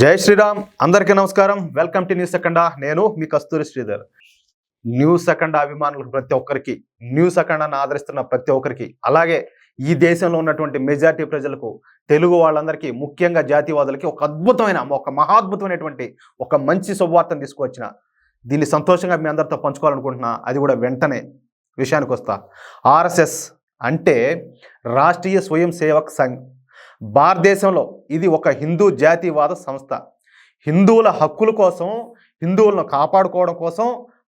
జై శ్రీరామ్. అందరికీ నమస్కారం. వెల్కమ్ టు న్యూస్ సెకండా నేను మీ కస్తూరి శ్రీధర్. న్యూస్ సెకండా అభిమానులకు ప్రతి ఒక్కరికి న్యూస్ అని ఆదరిస్తున్న ప్రతి ఒక్కరికి అలాగే ఈ దేశంలో ఉన్నటువంటి మెజారిటీ ప్రజలకు తెలుగు వాళ్ళందరికీ ముఖ్యంగా జాతీయవాదులకి ఒక అద్భుతమైన ఒక మహాద్భుతమైనటువంటి ఒక మంచి శుభవార్తను తీసుకువచ్చిన దీన్ని సంతోషంగా మీ అందరితో పంచుకోవాలనుకుంటున్నా అది కూడా వెంటనే విషయానికి వస్తా. ఆర్ఎస్ఎస్ అంటే రాష్ట్రీయ స్వయం సేవక్ సంఘ్. భారతదేశంలో ఇది ఒక హిందూ జాతీయవాద సంస్థ. హిందువుల హక్కుల కోసం హిందువులను కాపాడుకోవడం కోసం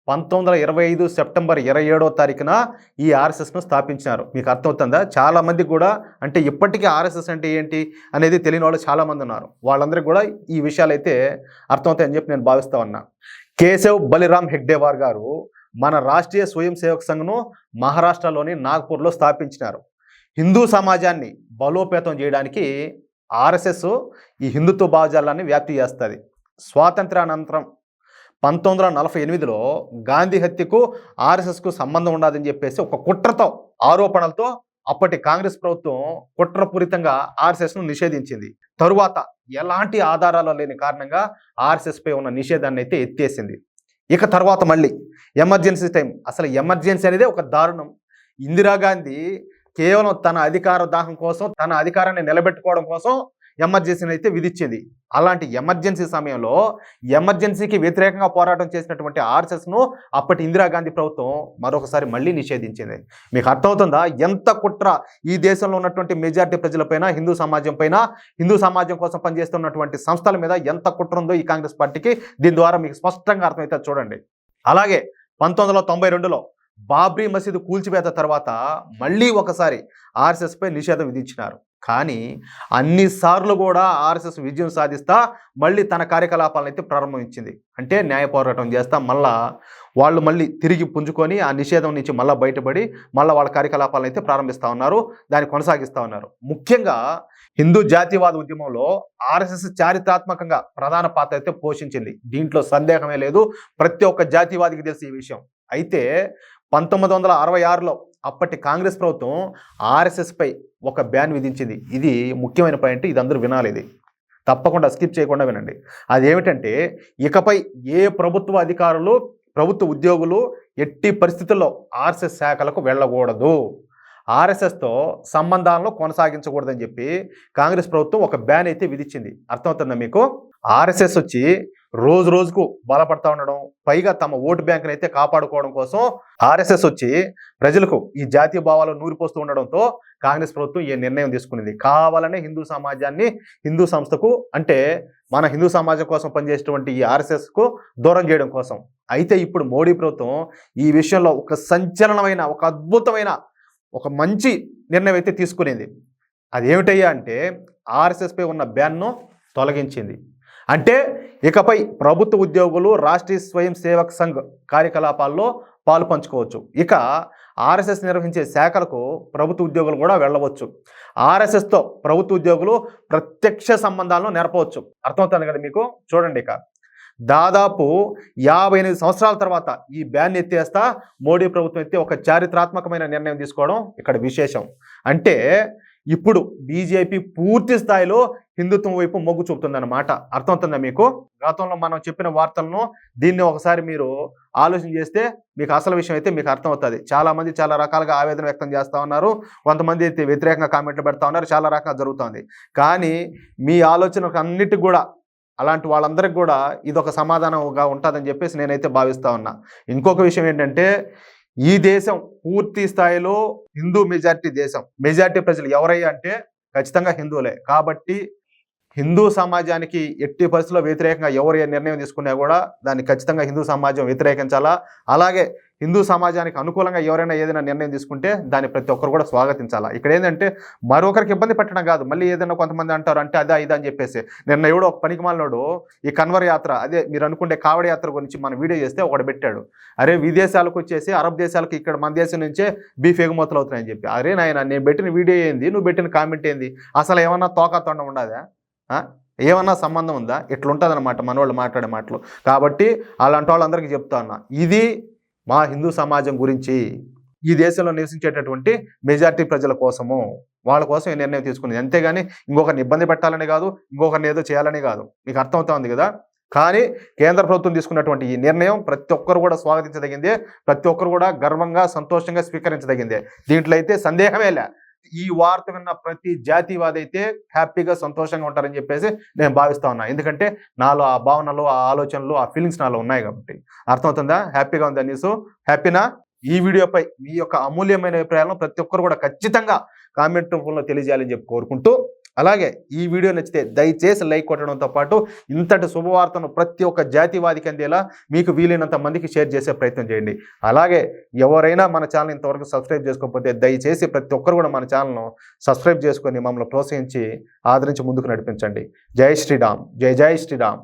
పంతొమ్మిది వందల ఇరవై ఐదు సెప్టెంబర్ ఇరవై ఏడవ తారీఖున ఈ ఆర్ఎస్ఎస్ను స్థాపించినారు. మీకు అర్థమవుతుందా? చాలామంది కూడా అంటే ఇప్పటికీ ఆర్ఎస్ఎస్ అంటే ఏంటి అనేది తెలియని వాళ్ళు చాలామంది ఉన్నారు. వాళ్ళందరికీ కూడా ఈ విషయాలైతే అర్థమవుతాయని చెప్పి నేను భావిస్తా ఉన్నా. కేశవ్ బలిరామ్ హెగ్డేవార్ గారు మన రాష్ట్రీయ స్వయం సేవక సంఘను మహారాష్ట్రలోని నాగ్పూర్లో స్థాపించినారు. హిందూ సమాజాన్ని బలోపేతం చేయడానికి ఆర్ఎస్ఎస్ ఈ హిందుత్వ భావజాలాన్ని వ్యాప్తి చేస్తుంది. స్వాతంత్రానంతరం పంతొమ్మిది వందల నలభై ఎనిమిదిలో గాంధీ హత్యకు ఆర్ఎస్ఎస్కు సంబంధం ఉండదని చెప్పేసి ఒక కుట్రతో ఆరోపణలతో అప్పటి కాంగ్రెస్ ప్రభుత్వం కుట్రపూరితంగా ఆర్ఎస్ఎస్ను నిషేధించింది. తరువాత ఎలాంటి ఆధారాలు లేని కారణంగా ఆర్ఎస్ఎస్పై ఉన్న నిషేధాన్ని అయితే ఎత్తేసింది. ఇక తర్వాత మళ్ళీ ఎమర్జెన్సీ టైం. అసలు ఎమర్జెన్సీ అనేది ఒక దారుణం. ఇందిరాగాంధీ కేవలం తన అధికార దాహం కోసం తన అధికారాన్ని నిలబెట్టుకోవడం కోసం ఎమర్జెన్సీని అయితే విధించింది. అలాంటి ఎమర్జెన్సీ సమయంలో ఎమర్జెన్సీకి వ్యతిరేకంగా పోరాటం చేసినటువంటి ఆర్ఎస్ఎస్ను అప్పటి ఇందిరాగాంధీ ప్రభుత్వం మరొకసారి మళ్ళీ నిషేధించింది. మీకు అర్థమవుతుందా? ఎంత కుట్ర ఈ దేశంలో ఉన్నటువంటి మెజారిటీ ప్రజలపైన హిందూ సమాజం పైన హిందూ సమాజం కోసం పనిచేస్తున్నటువంటి సంస్థల మీద ఎంత కుట్ర ఉందో ఈ కాంగ్రెస్ పార్టీకి దీని ద్వారా మీకు స్పష్టంగా అర్థమవుతుంది చూడండి. అలాగే పంతొమ్మిది వందల తొంభై రెండులో బాబ్రీ మసీదు కూల్చివేత తర్వాత మళ్ళీ ఒకసారి ఆర్ఎస్ఎస్పై నిషేధం విధించినారు. కానీ అన్నిసార్లు కూడా ఆర్ఎస్ఎస్ విజయం సాధిస్తా మళ్ళీ తన కార్యకలాపాలను అయితే ప్రారంభించింది. అంటే న్యాయ పోరాటం చేస్తా మళ్ళా వాళ్ళు మళ్ళీ తిరిగి పుంజుకొని ఆ నిషేధం నుంచి మళ్ళీ బయటపడి మళ్ళీ వాళ్ళ కార్యకలాపాలను అయితే ప్రారంభిస్తూ ఉన్నారు దాన్ని కొనసాగిస్తూ ఉన్నారు. ముఖ్యంగా హిందూ జాతీయవాద ఉద్యమంలో ఆర్ఎస్ఎస్ చారిత్రాత్మకంగా ప్రధాన పాత్ర అయితే పోషించింది. దీంట్లో సందేహమే లేదు. ప్రతి ఒక్క జాతీయవాదికి తెలిసి ఈ విషయం. అయితే పంతొమ్మిది వందల అరవై ఆరులో అప్పటి కాంగ్రెస్ ప్రభుత్వం ఆర్ఎస్ఎస్పై ఒక బ్యాన్ విధించింది. ఇది ముఖ్యమైన పాయింట్ ఇది అందరూ వినాలి ఇది. తప్పకుండా స్కిప్ చేయకుండా వినండి. అది ఏమిటంటే ఇకపై ఏ ప్రభుత్వ అధికారులు ప్రభుత్వ ఉద్యోగులు ఎట్టి పరిస్థితుల్లో ఆర్ఎస్ఎస్ శాఖలకు వెళ్ళకూడదు. ఆర్ఎస్ఎస్తో సంబంధాలను కొనసాగించకూడదని చెప్పి కాంగ్రెస్ ప్రభుత్వం ఒక బ్యాన్ అయితే విధించింది. అర్థమవుతుందా మీకు? ఆర్ఎస్ఎస్ వచ్చి రోజు రోజుకు బలపడతా ఉండడం పైగా తమ ఓటు బ్యాంకును అయితే కాపాడుకోవడం కోసం ఆర్ఎస్ఎస్ వచ్చి ప్రజలకు ఈ జాతీయ భావాలు నూరిపోస్తూ ఉండడంతో కాంగ్రెస్ ప్రభుత్వం ఈ నిర్ణయం తీసుకునేది. కావాలనే హిందూ సమాజాన్ని హిందూ సంస్థకు అంటే మన హిందూ సమాజం కోసం పనిచేసేటువంటి ఈ ఆర్ఎస్ఎస్కు దూరం చేయడం కోసం. అయితే ఇప్పుడు మోడీ ప్రభుత్వం ఈ విషయంలో ఒక సంచలనమైన ఒక అద్భుతమైన ఒక మంచి నిర్ణయం అయితే తీసుకునేది. అదేమిటయ్యా అంటే ఆర్ఎస్ఎస్పై ఉన్న బ్యాన్ను తొలగించింది. అంటే ఇకపై ప్రభుత్వ ఉద్యోగులు రాష్ట్రీయ స్వయం సేవక్ సంఘ్ కార్యకలాపాల్లో పాలు పంచుకోవచ్చు. ఇక ఆర్ఎస్ఎస్ నిర్వహించే శాఖలకు ప్రభుత్వ ఉద్యోగులు కూడా వెళ్ళవచ్చు. ఆర్ఎస్ఎస్తో ప్రభుత్వ ఉద్యోగులు ప్రత్యక్ష సంబంధాలను నెరపవచ్చు. అర్థమవుతుంది కదా మీకు? చూడండి ఇక. దాదాపు యాభై ఎనిమిది సంవత్సరాల తర్వాత ఈ బ్యాన్ ఎత్తేస్తా మోడీ ప్రభుత్వం ఎత్తే ఒక చారిత్రాత్మకమైన నిర్ణయం తీసుకోవడం ఇక్కడ విశేషం. అంటే ఇప్పుడు బీజేపీ పూర్తి స్థాయిలో హిందుత్వం వైపు మొగ్గు చూపుతుందన్నమాట. అర్థమవుతుందా మీకు? గతంలో మనం చెప్పిన వార్తలను దీన్ని ఒకసారి మీరు ఆలోచన చేస్తే మీకు అసలు విషయం అయితే మీకు అర్థమవుతుంది. చాలామంది చాలా రకాలుగా ఆవేదన వ్యక్తం చేస్తూ ఉన్నారు. కొంతమంది అయితే వ్యతిరేకంగా కామెంట్లు పెడతా ఉన్నారు. చాలా రకంగా జరుగుతుంది. కానీ మీ ఆలోచనకు అన్నిటికి కూడా అలాంటి వాళ్ళందరికి కూడా ఇది ఒక సమాధానంగా ఉంటుందని చెప్పేసి నేనైతే భావిస్తా ఉన్నా. ఇంకొక విషయం ఏంటంటే ఈ దేశం పూర్తి స్థాయిలో హిందూ మెజార్టీ దేశం. మెజార్టీ ప్రజలు ఎవరయ్యా అంటే ఖచ్చితంగా హిందువులే. కాబట్టి హిందూ సమాజానికి ఎట్టి పరిస్థితుల్లో వ్యతిరేకంగా ఎవరు ఏ నిర్ణయం తీసుకున్నా కూడా దాన్ని ఖచ్చితంగా హిందూ సమాజం వ్యతిరేకించాలా? అలాగే హిందూ సమాజానికి అనుకూలంగా ఎవరైనా ఏదైనా నిర్ణయం తీసుకుంటే దాన్ని ప్రతి ఒక్కరు కూడా స్వాగతించాలా? ఇక్కడ ఏంటంటే మరొకరికి ఇబ్బంది పెట్టడం కాదు. మళ్ళీ ఏదైనా కొంతమంది అంటారు అంటే అదే ఇదే అని చెప్పేసి. నిన్న ఎవడో ఒక పనికి ఈ కన్వర్ యాత్ర అదే మీరు అనుకుంటే కావడ యాత్ర గురించి మనం వీడియో చేస్తే ఒకటి పెట్టాడు. అరే విదేశాలకు వచ్చేసి అరబ్ దేశాలకు ఇక్కడ మన దేశం నుంచే బీఫ్ ఎగుమతులు అవుతున్నాయని చెప్పి. అరే నాయన నేను పెట్టిన వీడియో ఏంది? నువ్వు పెట్టిన కామెంట్ ఏంది? అసలు ఏమన్నా తోక ఉండదా? ఏమన్నా సంబంధం ఉందా? ఇట్లుంటుంది అనమాట మనవాళ్ళు మాట్లాడే మాటలు. కాబట్టి అలాంటి వాళ్ళందరికీ చెప్తా ఉన్నా. ఇది మా హిందూ సమాజం గురించి ఈ దేశంలో నివసించేటటువంటి మెజారిటీ ప్రజల కోసము వాళ్ళ కోసం ఈ నిర్ణయం తీసుకుంది. అంతేగాని ఇంకొకరిని ఇబ్బంది పెట్టాలని కాదు ఇంకొకరిని ఏదో చేయాలని కాదు. మీకు అర్థమవుతోంది కదా? కానీ కేంద్ర ప్రభుత్వం తీసుకున్నటువంటి ఈ నిర్ణయం ప్రతి ఒక్కరు కూడా స్వాగతించదగిందే ప్రతి ఒక్కరు కూడా గర్వంగా సంతోషంగా స్వీకరించదగిందే. దీంట్లో అయితే సందేహమే లే. ఈ వార్త విన్న ప్రతి జాతివాది అయితే హ్యాపీగా సంతోషంగా ఉంటారని చెప్పేసి నేను భావిస్తా ఉన్నా. ఎందుకంటే నాలో ఆ భావనలు ఆ ఆలోచనలు ఆ ఫీలింగ్స్ నాలో ఉన్నాయి కాబట్టి. అర్థమవుతుందా? హ్యాపీగా ఉందా న్యూస్ హ్యాపీనా? ఈ వీడియోపై మీ యొక్క అమూల్యమైన అభిప్రాయాలను ప్రతి ఒక్కరు కూడా ఖచ్చితంగా కామెంట్ రూపంలో తెలియజేయాలని చెప్పి కోరుకుంటూ అలాగే ఈ వీడియో నచ్చితే దయచేసి లైక్ కొట్టడంతో పాటు ఇంతటి శుభవార్తను ప్రతి ఒక్క జాతివాదికి అందేలా మీకు వీలైనంత మందికి షేర్ చేసే ప్రయత్నం చేయండి. అలాగే ఎవరైనా మన ఛానల్ ఇంతవరకు సబ్స్క్రైబ్ చేసుకోకపోతే దయచేసి ప్రతి ఒక్కరు కూడా మన ఛానల్ను సబ్స్క్రైబ్ చేసుకొని మమ్మల్ని ప్రోత్సహించి ఆదరించి ముందుకు నడిపించండి. జై శ్రీరామ్. జై జై శ్రీరామ్.